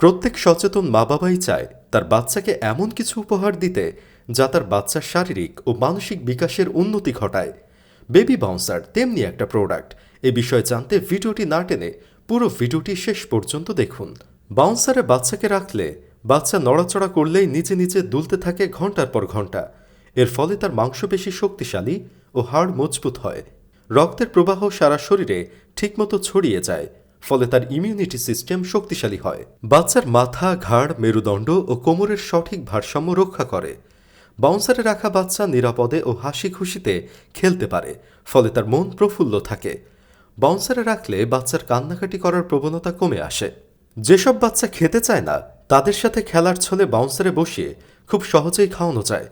প্রত্যেক সচেতন মা বাবাই চায় তার বাচ্চাকে এমন কিছু উপহার দিতে যা তার বাচ্চার শারীরিক ও মানসিক বিকাশের উন্নতি ঘটায়। বেবি বাউন্সার তেমনি একটা প্রোডাক্ট। এ বিষয়ে জানতে ভিডিওটি না টেনে পুরো ভিডিওটি শেষ পর্যন্ত দেখুন। বাউন্সারে বাচ্চাকে রাখলে বাচ্চা নড়াচড়া করলেই নিচে নিচে দুলতে থাকে ঘণ্টার পর ঘণ্টা। এর ফলে তার মাংসপেশি শক্তিশালী ও হাড় মজবুত হয়। রক্তের প্রবাহ সারা শরীরে ঠিকমতো ছড়িয়ে যায়। ফলে তার ইমিউনিটি সিস্টেম শক্তিশালী হয়। বাচ্চার মাথা, ঘাড়, মেরুদণ্ড ও কোমরের সঠিক ভারসাম্য রক্ষা করে। বাউন্সারে রাখা বাচ্চা নিরাপদে ও হাসি খুশিতে খেলতে পারে, ফলে তার মন প্রফুল্ল থাকে। বাউন্সারে রাখলে বাচ্চার কান্নাকাটি করার প্রবণতা কমে আসে। যেসব বাচ্চা খেতে চায় না, তাদের সাথে খেলার ছলে বাউন্সারে বসিয়ে খুব সহজেই খাওয়ানো যায়।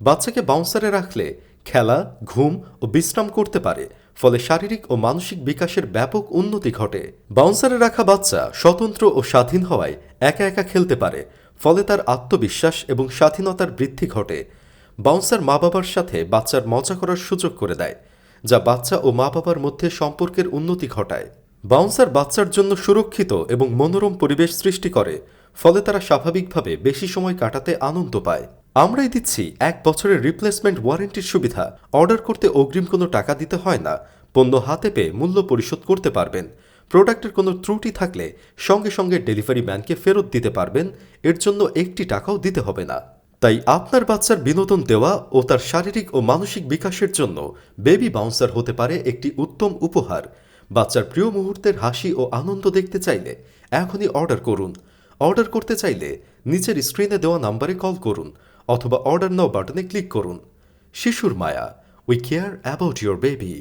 বাচ্চাকে বাউন্সারে রাখলে খেলা, ঘুম ও বিশ্রাম করতে পারে, ফলে শারীরিক ও মানসিক বিকাশের ব্যাপক উন্নতি ঘটে। বাউন্সারে রাখা বাচ্চা স্বতন্ত্র ও স্বাধীন হওয়ায় একা একা খেলতে পারে, ফলে তার আত্মবিশ্বাস এবং স্বাধীনতার বৃদ্ধি ঘটে। বাউন্সার মা বাবার সাথে বাচ্চার মজা করার সুযোগ করে দেয়, যা বাচ্চা ও মা বাবার মধ্যে সম্পর্কের উন্নতি ঘটায়। বাউন্সার বাচ্চার জন্য সুরক্ষিত এবং মনোরম পরিবেশ সৃষ্টি করে, ফলে তারা স্বাভাবিকভাবে বেশি সময় কাটাতে আনন্দ পায়। আমরাই দিচ্ছি এক বছরের রিপ্লেসমেন্ট ওয়ারেন্টির সুবিধা। অর্ডার করতে অগ্রিম কোনো টাকা দিতে হয় না। পণ্য হাতে পেয়ে মূল্য পরিশোধ করতে পারবেন। প্রোডাক্টের কোনো ত্রুটি থাকলে সঙ্গে সঙ্গে ডেলিভারি ম্যানকে ফেরত দিতে পারবেন। এর জন্য একটি টাকাও দিতে হবে না। তাই আপনার বাচ্চার বিনোদন দেওয়া ও তার শারীরিক ও মানসিক বিকাশের জন্য বেবি বাউন্সার হতে পারে একটি উত্তম উপহার। বাচ্চার প্রিয় মুহূর্তের হাসি ও আনন্দ দেখতে চাইলে এখনই অর্ডার করুন। অর্ডার করতে চাইলে নিচের স্ক্রিনে দেওয়া নাম্বারে কল করুন। অথবা অর্ডার নাও বাটনে ক্লিক করুন। শিশুর মায়া we care about your baby